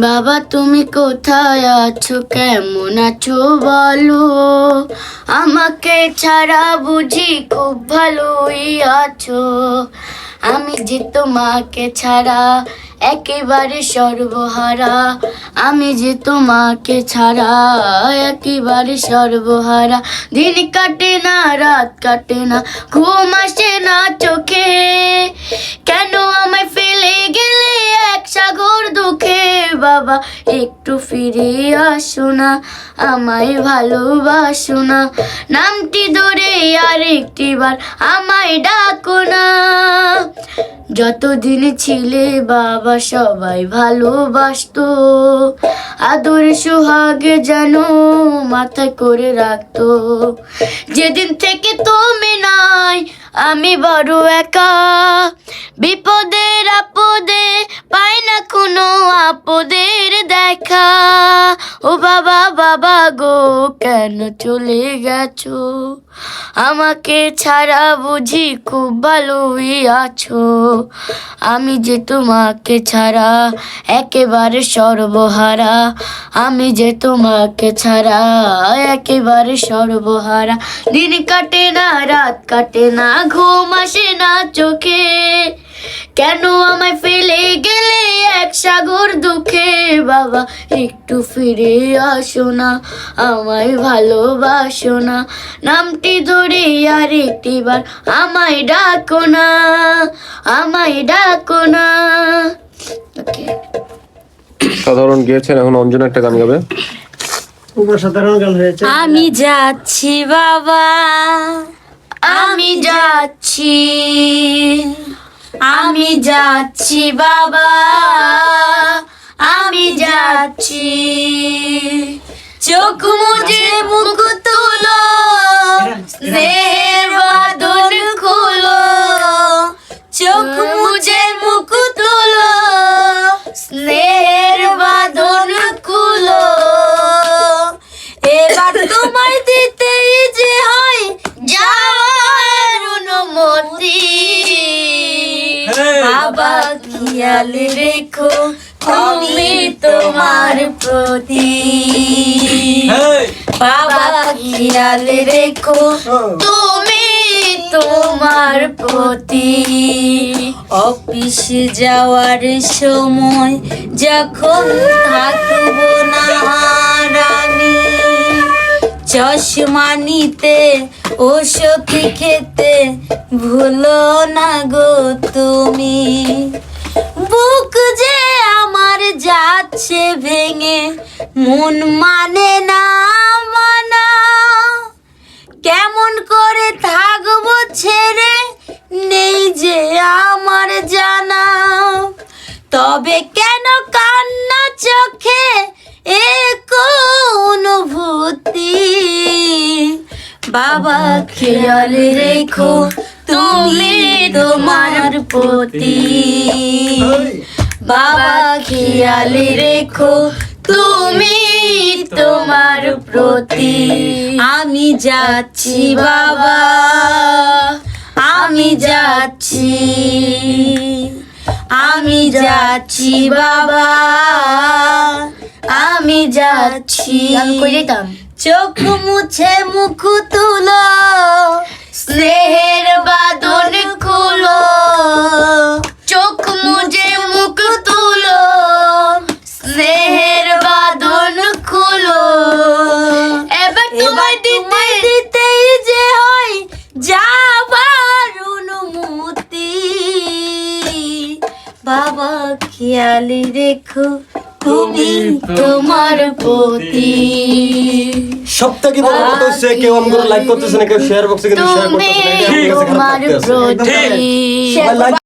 বাবা, তুমি কোথায় আছো? কেমন আছো বলো? আমাকে ছাড়া বুঝি খুব ভালোই আছো। আমি যে তোমাকে ছাড়া একেবারে সর্বহারা। আমি যে তোমাকে ছাড়া একেবারে সর্বহারা। দিন কাটে না, রাত কাটে না, ঘুম আসে বাবা, একটু ফিরে আসো না, আমায় ভালোবাসো না। নামটি ধরে আর একটিবার আমায় ডাকো না। যতদিন ছিলে বাবা, সবাই ভালোবাসতো। আদর সোহাগে যেন মাথায় করে রাখতো। যেদিন থেকে তুমি নাই, আমি বড় একা। বিপদের আপদে আপদের দেখা। ও বাবা বাবা গো, কেন চলে গেছো? আমাকে ছাড়া বুঝি খুব ভালোই আছো। আমি যে তোমাকে ছাড়া একেবারে সর্বহারা। আমি যে তোমাকে ছাড়া একেবারে সর্বহারা। দিন কাটে না, রাত কাটে না, ঘুম আসে না চোখে। কেন আমায় ফেলে গেলে এক সাগর দুঃখে? বাবা একটু ফিরে আসো না আমায় ভালোবাসো না। নামটি ধরে আর একটিবার আমায় ডাকো না আমায় ডাকো না। সাধারণ গিয়েছেন এখন অঞ্জনা একটা গান গাবে। সাধারণ গান হয়েছে। আমি যাচ্ছি বাবা। আমি যাচ্ছি। আমি যাচ্ছি বাবা। আমি যাচ্ছি। চোখ মুজে খেয়াল রেখো তুমি তোমার প্রতি। বাবা খেয়াল রেখো তুমি তোমার প্রতি। অফিসে যাওয়ার সময় যখন থাকব না আমি চশমা নিতে ওষুধ খেতে ভুলো না গো তুমি। বুক যে আমার যাচ্ছে ভেঙে, মন মানে না মানা। কেমন করে থাকব ছেড়ে নেই যে আমার জানা। তবে কেন কান্না চোখে এ অনুভূতি? বাবা, খেয়াল রেখো তুমি তোমার প্রতি বাবা খেয়াল রেখো তুমি তোমার প্রতি। আমি যাচ্ছি বাবা আমি যাচ্ছি। আমি যাচ্ছি বাবা আমি যাচ্ছি। চোখ মুছে মুখ তুলো স্নেহের বাবা খেয়ালি রেখো তুমি তোমার প্রতি সব থেকে বড় কথা হচ্ছে কেউ আমগুলো লাইক করতেছে না কেউ শেয়ার বক্সে কিন্তু শেয়ার করতেছে না এটা আমার কাছে খারাপ লাগতেছে।